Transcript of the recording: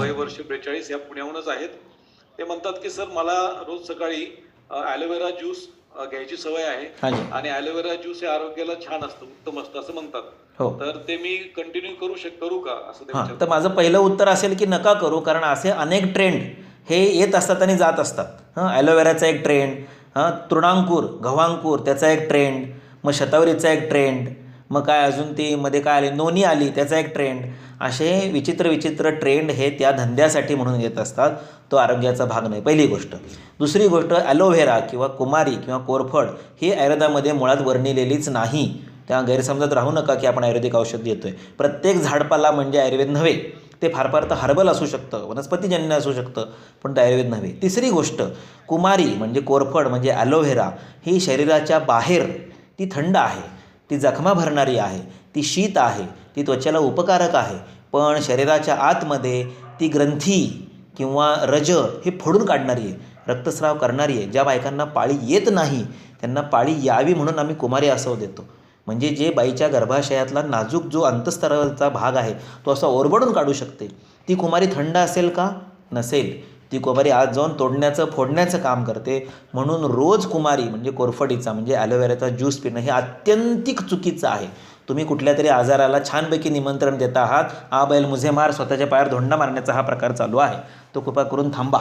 वय वर्ष बेचाळीस या पुण्याहूनच आहेत. ते म्हणतात की सर मला रोज सकाळी ॲलोवेरा ज्यूस घ्यायची सवय आहे आणि ॲलोवेरा ज्यूस हे आरोग्याला छान असतं उत्तम असतं असं म्हणतात. हो. तर ते मी कंटिन्यू करू शक करू का? असं. तर माझं पहिलं उत्तर असेल की नका करू कारण असे अनेक ट्रेंड हे येत असतात आणि जात असतात. हां ॲलोवेराचा एक ट्रेंड हां तृणांकूर गव्हांकूर त्याचा एक ट्रेंड मग शतावरीचा एक ट्रेंड मग काय अजून ती मध्ये काय आली? नोनी आली त्याचा एक ट्रेंड असे विचित्र विचित्र ट्रेंड हे त्या धंद्यासाठी म्हणून येत असतात. तो आरोग्याचा भाग नाही. पहिली गोष्ट. दुसरी गोष्ट ॲलोव्हेरा किंवा कुमारी किंवा कोरफड ही आयुर्वेदामध्ये मुळात वर्णिलेलीच नाही. त्या गैरसमजात राहू नका की आपण आयुर्वेदिक औषध देतो आहे प्रत्येक झाडपाला म्हणजे आयुर्वेद नव्हे. ते फार फार तर हर्बल असू शकतं. वनस्पतीजन्य असू शकतं. पण ते आयुर्वेद नव्हे. तिसरी गोष्ट कुमारी म्हणजे कोरफड म्हणजे ॲलोव्हेरा ही शरीराच्या बाहेर ती थंड आहे. ती जखमा भरणारी आहे ती शीत आहे ती त्वचेला उपकारक आहे पण शरीराच्या आतमध्ये ती ग्रंथी किंवा रज हे फोडून काढणारी आहे रक्तस्राव करणारी आहे. ज्या बायकांना पाळी येत नाही त्यांना पाळी यावी म्हणून आम्ही कुमारी असं देतो. म्हणजे जे बाईच्या गर्भाशयातला नाजूक जो अंतस्तराचा भाग आहे तो असा ओरबडून काढू शकते. ती कुमारी थंड असेल का? नसेल. ती कुमारी आज जाऊन तोडण्याचं फोडण्याचं काम करते. म्हणून रोज कुमारी म्हणजे कोरफडीचा म्हणजे ॲलोवेराचा ज्यूस पिणं हे अत्यंतिक चुकीचं आहे. तुम्ही कुठल्या तरी आजाराला छानपैकी निमंत्रण देत आहात. आ बैल मुझे मार स्वतःच्या पायावर धोंडा मारण्याचा हा प्रकार चालू आहे. तो कृपा करून थांबा.